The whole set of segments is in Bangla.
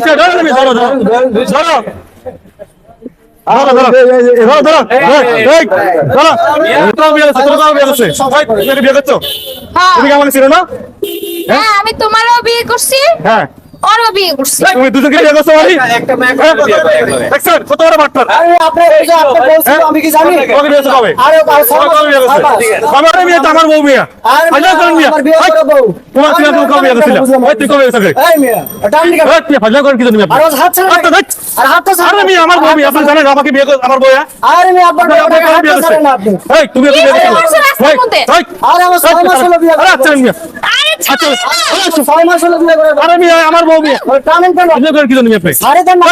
ধরো তুমি ধরো ধরো ধরো। হ্যাঁ। তুমি কেমন ছিল না? হ্যাঁ? আমি তোমারও বিয়ে করছি। হ্যাঁ। ওরও বিয়ে করছি। তুমি দুজনকে বিয়ে করছ ভাই একটা মেয়ে একটা বিয়ে করে একবারে। দেখছেন কত বড় আরে আপনি এই যে আপনি বলছেন আমি কি জানি কবে বিয়ে কবে আরে আর কবে কবে বিয়ে করছ আমার বিয়ে তো আমার বউ আরে ফাজলাম করেন আমার বউ তোমার তুমি তুমি কবে বিয়ে করছিলে ওই তুই কবে বিয়ে এই মিয়া ডান দিকে এই, তুই ফাজলাম করেন কি তুমি আর হাত ছাড়া আচ্ছা, দেখ। আর হাতটা ছাড়া আরে মেয়ে আমার বউ বিয়ে আপনি জানেন আমাকে বিয়ে আমার বউ হ্যাঁ? আরে মিয়া আপনার আপনি হাতটা কবে বিয়ে করছেন? ছাড়া না আপনি এই, তুমি কি বিয়ে বিয়ে করছ? করছ রাস্তার এই, মধ্যে? এই, আরে আমার ছয় মাস হলো বিয়ে আরে আচ্ছা, মেয়ে। আরে আচ্ছা, ছাড়ো। আচ্ছা, ছয় মাস হলো বিয়ে করে আরে মেয়ে, আমার বউ বিয়ে। টানেন কেন কি জন্য আপনি? আরে দেন না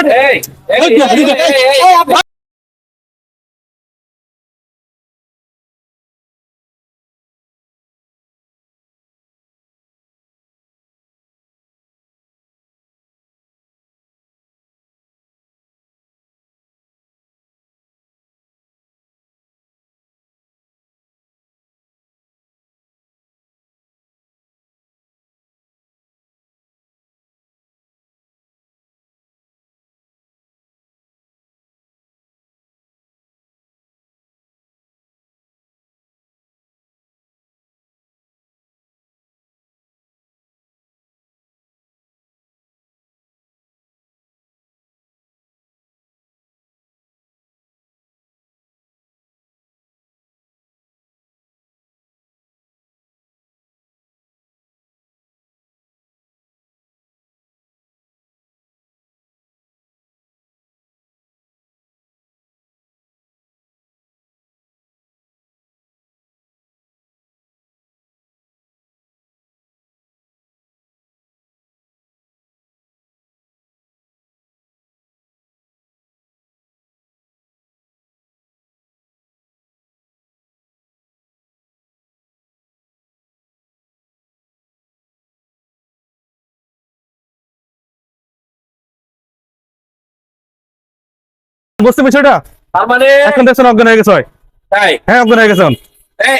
বুঝতে পেরেছ এটা? তার মানে এখন দেখছেন অজ্ঞান হয়ে গেছে হয়। তাই? হ্যাঁ অজ্ঞান হয়ে গেছে এখন। এই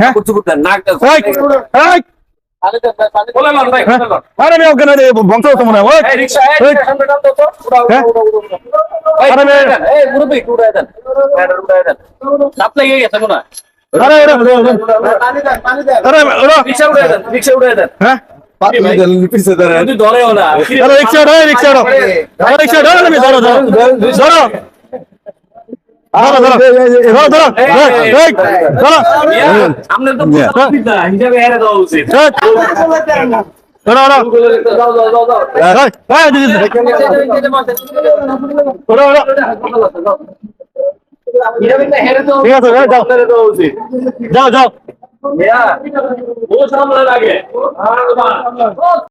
হ্যাঁ? এই, ভাই হ্যাঁ? আরে অজ্ঞান হয়ে বংশ হতো মনে হয়। এই রিকশা এই সামনে দাও তো। হ্যাঁ? আরে দেন এই মুরব্বি একটু দেন। ব্যাটার দেন। চাপ লেগে গেছে মনে হয়। আরে ওরা, ওরা, ওরা, পানি দেন পানি দেন। আরে রিকশা উড়াই দেন রিকশা উড়াই দেন। হ্যাঁ? ঠিক আছে। যাও যাও ও সামনে লাগে